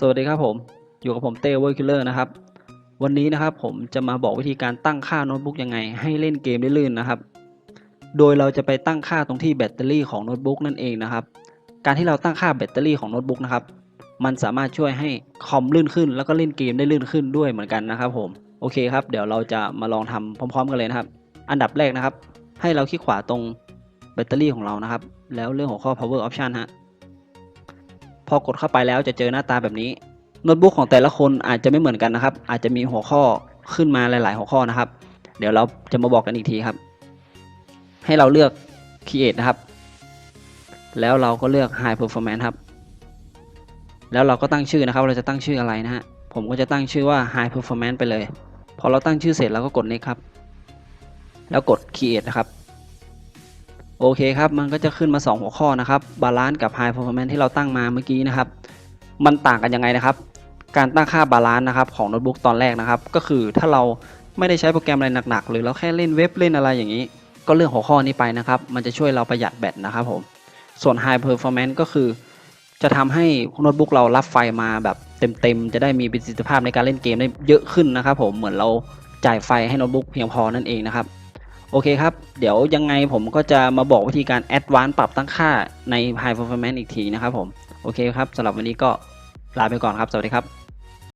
สวัสดีครับผม อยู่กับผมเต้เวอร์คิลเลอร์นะครับ วันนี้นะครับผมจะมาบอกวิธีการตั้งค่าโน้ตบุ๊กยังไง ให้เล่นเกมได้ลื่นนะครับ โดยเราจะไปตั้งค่าตรงที่แบตเตอรี่ของโน้ตบุ๊กนั่นเองนะครับ การที่เราตั้งค่าแบตเตอรี่ของโน้ตบุ๊กนะครับ มันสามารถช่วยให้คอมลื่นขึ้น แล้วก็เล่นเกมได้ลื่นขึ้นด้วยเหมือนกันนะครับผม โอเคครับ เดี๋ยวเราจะมาลองทำพร้อม ๆ กันเลยนะครับ อันดับแรกนะครับ ให้เราคลิกขวาตรงแบตเตอรี่ของเรานะครับ แล้วเรื่องของข้อ power option ฮะ พอกดเข้าไปแล้วจะเจอหน้าตาแบบนี้โน้ตบุ๊กของแต่ละคนอาจจะไม่เหมือนกันนะครับ อาจจะมีหัวข้อขึ้นมาหลาย ๆ หัวข้อนะครับ เดี๋ยวเราจะมาบอกกันอีกทีครับ ให้เราเลือก create นะครับ แล้วเราก็เลือก high performance ครับ แล้วเราก็ตั้งชื่อนะครับ เราจะตั้งชื่ออะไรนะฮะ ผมก็จะตั้งชื่อว่า high performance ไปเลย พอเราตั้งชื่อเสร็จเราก็กด next ครับ แล้วกด create นะครับ โอเคครับ มันก็จะขึ้นมา 2 หัวข้อนะครับบาลานซ์กับ High Performance ที่เราตั้งมาเมื่อกี้นะครับ มันต่างกันยังไงนะครับ การตั้งค่าบาลานซ์นะครับของโน้ตบุ๊กตอนแรกนะครับ ก็คือถ้าเราไม่ได้ใช้โปรแกรมอะไรหนักๆ หรือเราแค่เล่นเว็บเล่นอะไรอย่างนี้ ก็เรื่องหัวข้อนี้ไปนะครับ มันจะช่วยเราประหยัดแบตนะครับผม ส่วน High Performance ก็คือ จะทำให้โน้ตบุ๊กเรารับไฟมาแบบเต็มๆ จะได้มีประสิทธิภาพในการเล่นเกมได้เยอะขึ้นนะครับผม เหมือนเราจ่ายไฟให้โน้ตบุ๊กเพียงพอนั่นเองนะครับ โอเคครับ เดี๋ยวยังไงผมก็จะมาบอกวิธีการแอดวานซ์ปรับตั้งค่าใน High Performance อีกทีนะครับผม โอเคครับสำหรับวันนี้ก็ลาไปก่อนครับ สวัสดีครับ